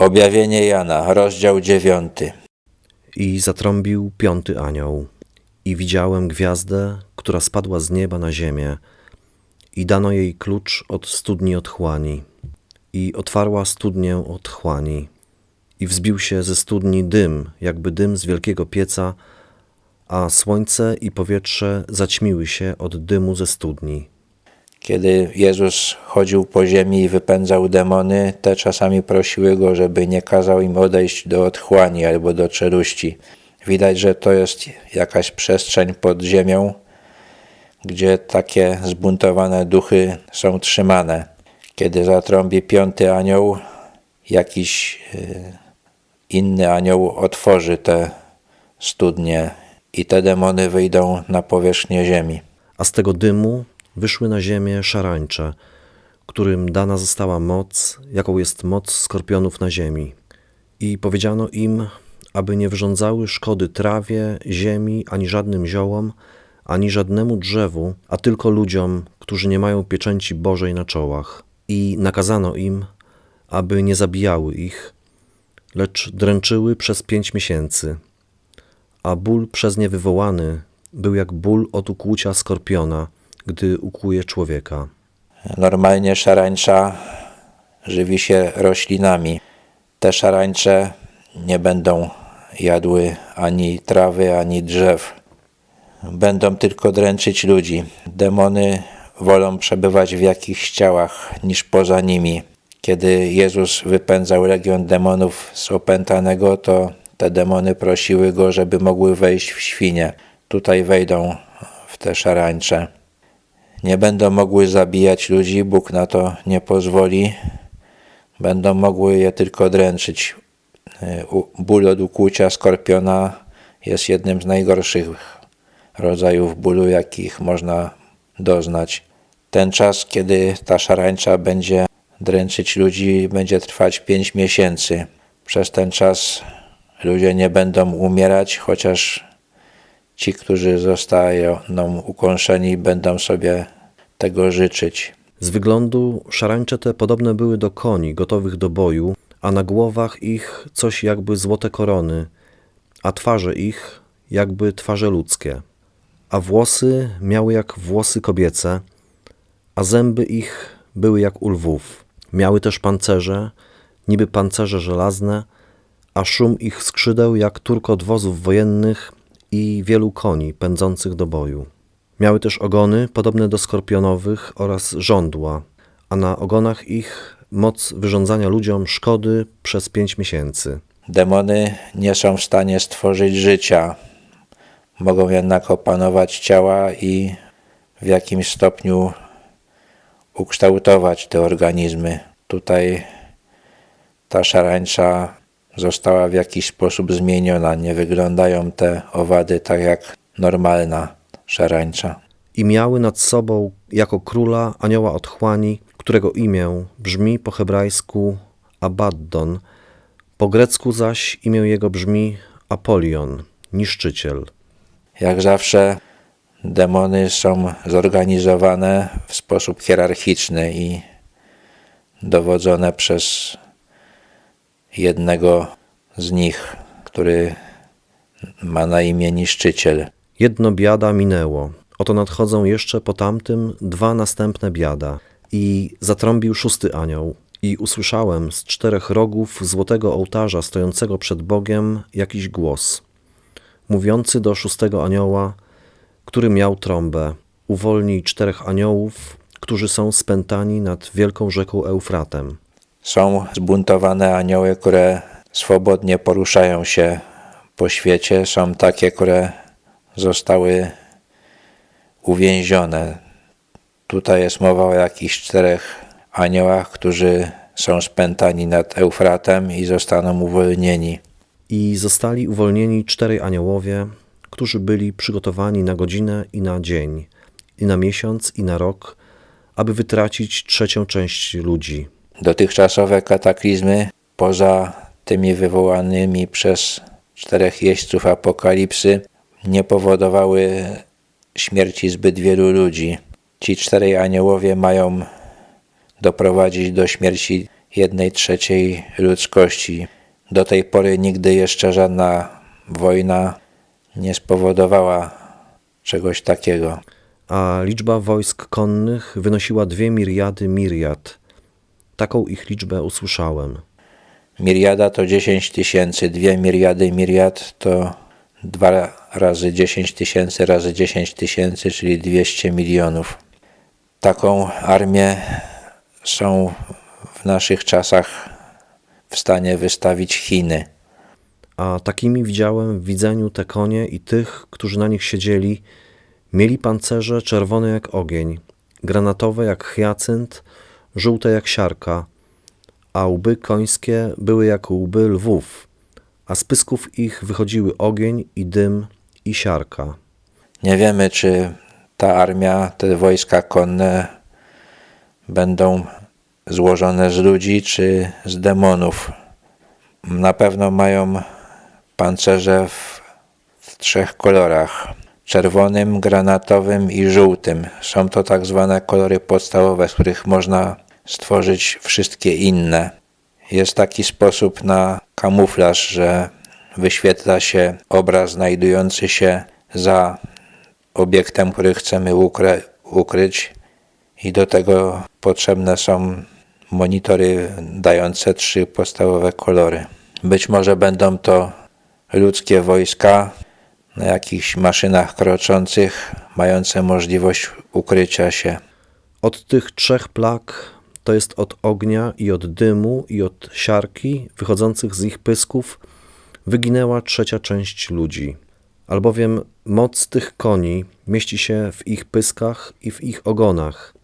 Objawienie Jana, rozdział dziewiąty. I zatrąbił piąty anioł. I widziałem gwiazdę, która spadła z nieba na ziemię. I dano jej klucz od studni otchłani. I otwarła studnię otchłani. I wzbił się ze studni dym, jakby dym z wielkiego pieca, a słońce i powietrze zaćmiły się od dymu ze studni. Kiedy Jezus chodził po ziemi i wypędzał demony, te czasami prosiły go, żeby nie kazał im odejść do otchłani albo do czeluści. Widać, że to jest jakaś przestrzeń pod ziemią, gdzie takie zbuntowane duchy są trzymane. Kiedy zatrąbi piąty anioł, jakiś y, inny anioł otworzy te studnie i te demony wyjdą na powierzchnię ziemi. A z tego dymu wyszły na ziemię szarańcze, którym dana została moc, jaką jest moc skorpionów na ziemi. I powiedziano im, aby nie wyrządzały szkody trawie, ziemi, ani żadnym ziołom, ani żadnemu drzewu, a tylko ludziom, którzy nie mają pieczęci Bożej na czołach. I nakazano im, aby nie zabijały ich, lecz dręczyły przez pięć miesięcy. A ból przez nie wywołany był jak ból od ukłucia skorpiona, gdy ukłuje człowieka. Normalnie szarańcza żywi się roślinami. Te szarańcze nie będą jadły ani trawy, ani drzew. Będą tylko dręczyć ludzi. Demony wolą przebywać w jakichś ciałach niż poza nimi. Kiedy Jezus wypędzał legion demonów z opętanego, to te demony prosiły go, żeby mogły wejść w świnie. Tutaj wejdą w te szarańcze. Nie będą mogły zabijać ludzi, Bóg na to nie pozwoli. Będą mogły je tylko dręczyć. U- Ból od ukłucia skorpiona jest jednym z najgorszych rodzajów bólu, jakich można doznać. Ten czas, kiedy ta szarańcza będzie dręczyć ludzi, będzie trwać 5 miesięcy. Przez ten czas ludzie nie będą umierać, chociaż ci, którzy zostają ukąszeni, będą sobie tego życzyć. Z wyglądu szarańcze te podobne były do koni gotowych do boju, a na głowach ich coś jakby złote korony, a twarze ich jakby twarze ludzkie. A włosy miały jak włosy kobiece, a zęby ich były jak u lwów. Miały też pancerze, niby pancerze żelazne, a szum ich skrzydeł jak turkot wozów wojennych i wielu koni pędzących do boju. Miały też ogony podobne do skorpionowych oraz żądła, a na ogonach ich moc wyrządzania ludziom szkody przez pięć miesięcy. Demony nie są w stanie stworzyć życia. Mogą jednak opanować ciała i w jakimś stopniu ukształtować te organizmy. Tutaj ta szarańcza została w jakiś sposób zmieniona. Nie wyglądają te owady tak jak normalna szarańcza. I miały nad sobą jako króla anioła otchłani, którego imię brzmi po hebrajsku Abaddon, po grecku zaś imię jego brzmi Apolion, niszczyciel. Jak zawsze demony są zorganizowane w sposób hierarchiczny i dowodzone przez jednego z nich, który ma na imię niszczyciel. Jedno biada minęło. Oto nadchodzą jeszcze po tamtym dwa następne biada. I zatrąbił szósty anioł. I usłyszałem z czterech rogów złotego ołtarza stojącego przed Bogiem jakiś głos, mówiący do szóstego anioła, który miał trąbę. Uwolnij czterech aniołów, którzy są spętani nad wielką rzeką Eufratem. Są zbuntowane anioły, które swobodnie poruszają się po świecie. Są takie, które zostały uwięzione. Tutaj jest mowa o jakichś czterech aniołach, którzy są spętani nad Eufratem i zostaną uwolnieni. I zostali uwolnieni czterej aniołowie, którzy byli przygotowani na godzinę i na dzień, i na miesiąc, i na rok, aby wytracić trzecią część ludzi. Dotychczasowe kataklizmy, poza tymi wywołanymi przez czterech jeźdźców apokalipsy, nie powodowały śmierci zbyt wielu ludzi. Ci czterej aniołowie mają doprowadzić do śmierci jednej trzeciej ludzkości. Do tej pory nigdy jeszcze żadna wojna nie spowodowała czegoś takiego. a liczba wojsk konnych wynosiła dwie miriady miriad. Taką ich liczbę usłyszałem. Miriada to 10 tysięcy, dwie miriady miriad to dwa razy 10 tysięcy razy 10 tysięcy, czyli 200 milionów. Taką armię są w naszych czasach w stanie wystawić Chiny. A takimi widziałem w widzeniu te konie i tych, którzy na nich siedzieli, mieli pancerze czerwone jak ogień, granatowe jak hyacynt, żółte jak siarka, a łby końskie były jak łby lwów, a z pysków ich wychodziły ogień i dym i siarka. Nie wiemy, czy ta armia, te wojska konne będą złożone z ludzi czy z demonów. Na pewno mają pancerze w, trzech kolorach: czerwonym, granatowym i żółtym. Są to tak zwane kolory podstawowe, z których można stworzyć wszystkie inne. Jest taki sposób na kamuflaż, że wyświetla się obraz znajdujący się za obiektem, który chcemy ukry- ukryć i do tego potrzebne są monitory dające trzy podstawowe kolory. Być może będą to ludzkie wojska na jakichś maszynach kroczących, mające możliwość ukrycia się. Od tych trzech plag, to jest od ognia i od dymu i od siarki wychodzących z ich pysków, wyginęła trzecia część ludzi. Albowiem moc tych koni mieści się w ich pyskach i w ich ogonach.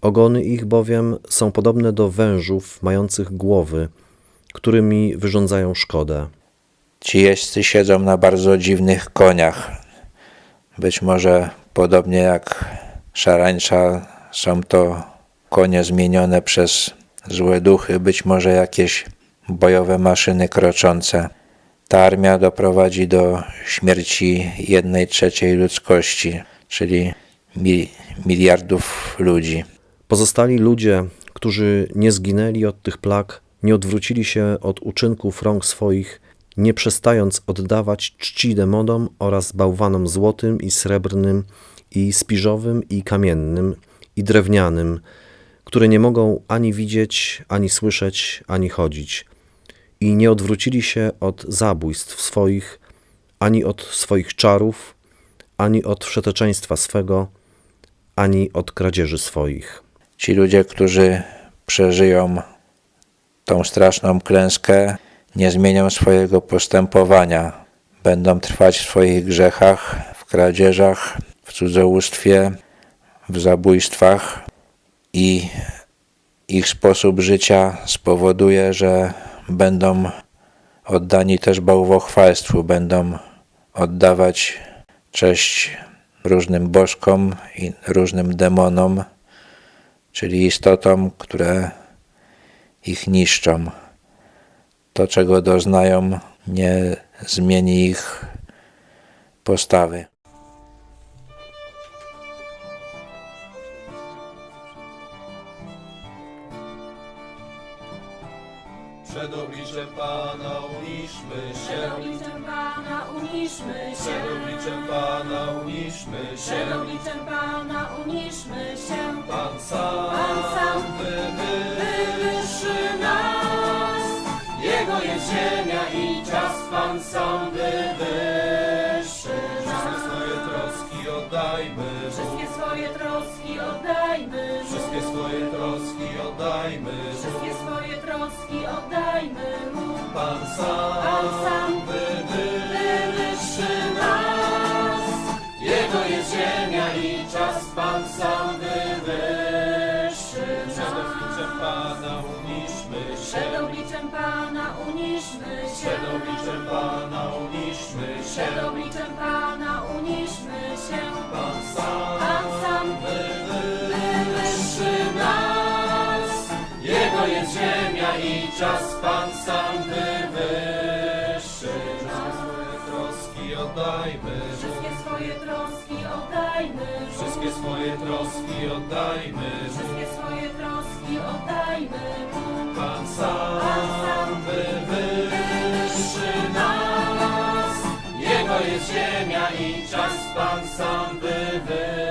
Ogony ich bowiem są podobne do wężów mających głowy, którymi wyrządzają szkodę. Ci jeźdźcy siedzą na bardzo dziwnych koniach. Być może podobnie jak szarańcza są to konie zmienione przez złe duchy, być może jakieś bojowe maszyny kroczące. Ta armia doprowadzi do śmierci jednej trzeciej ludzkości, czyli mi- miliardów ludzi. Pozostali ludzie, którzy nie zginęli od tych plag, nie odwrócili się od uczynków rąk swoich, nie przestając oddawać czci demonom oraz bałwanom złotym i srebrnym, i spiżowym, i kamiennym, i drewnianym, które nie mogą ani widzieć, ani słyszeć, ani chodzić. I nie odwrócili się od zabójstw swoich, ani od swoich czarów, ani od wszeteczeństwa swego, ani od kradzieży swoich. Ci ludzie, którzy przeżyją tą straszną klęskę, nie zmienią swojego postępowania. Będą trwać w swoich grzechach, w kradzieżach, w cudzołóstwie, w zabójstwach i ich sposób życia spowoduje, że będą oddani też bałwochwalstwu, będą oddawać cześć różnym bożkom i różnym demonom, czyli istotom, które ich niszczą. To, czego doznają, nie zmieni ich postawy. Przed obliczem Pana uniszmy Przed się, obliczem Pana uniszmy przed się. obliczem Pana uniszmy Przed się. obliczem Pana uniszmy się. Pan sam Pan sam wywyższy. Wszystkie swoje troski oddajmy Mu. Wszystkie swoje troski oddajmy Mu. Wszystkie swoje troski oddajmy Mu. Wszystkie swoje troski oddajmy. Pan sam, Pan sam Przed obliczem Pana uniszmy Przed się. obliczem Pana uniszmy się. Pan sam, Pan sam wywyższy nas. Jego jest ziemia i czas, Pan sam wywyższy nas. Swoje troski oddajmy. Wszystkie swoje troski oddajmy. Wszystkie swoje troski oddajmy. Wszystkie swoje troski oddajmy mu. Pan sam wywyższy jest ziemia i czas Pan sam wywyższa.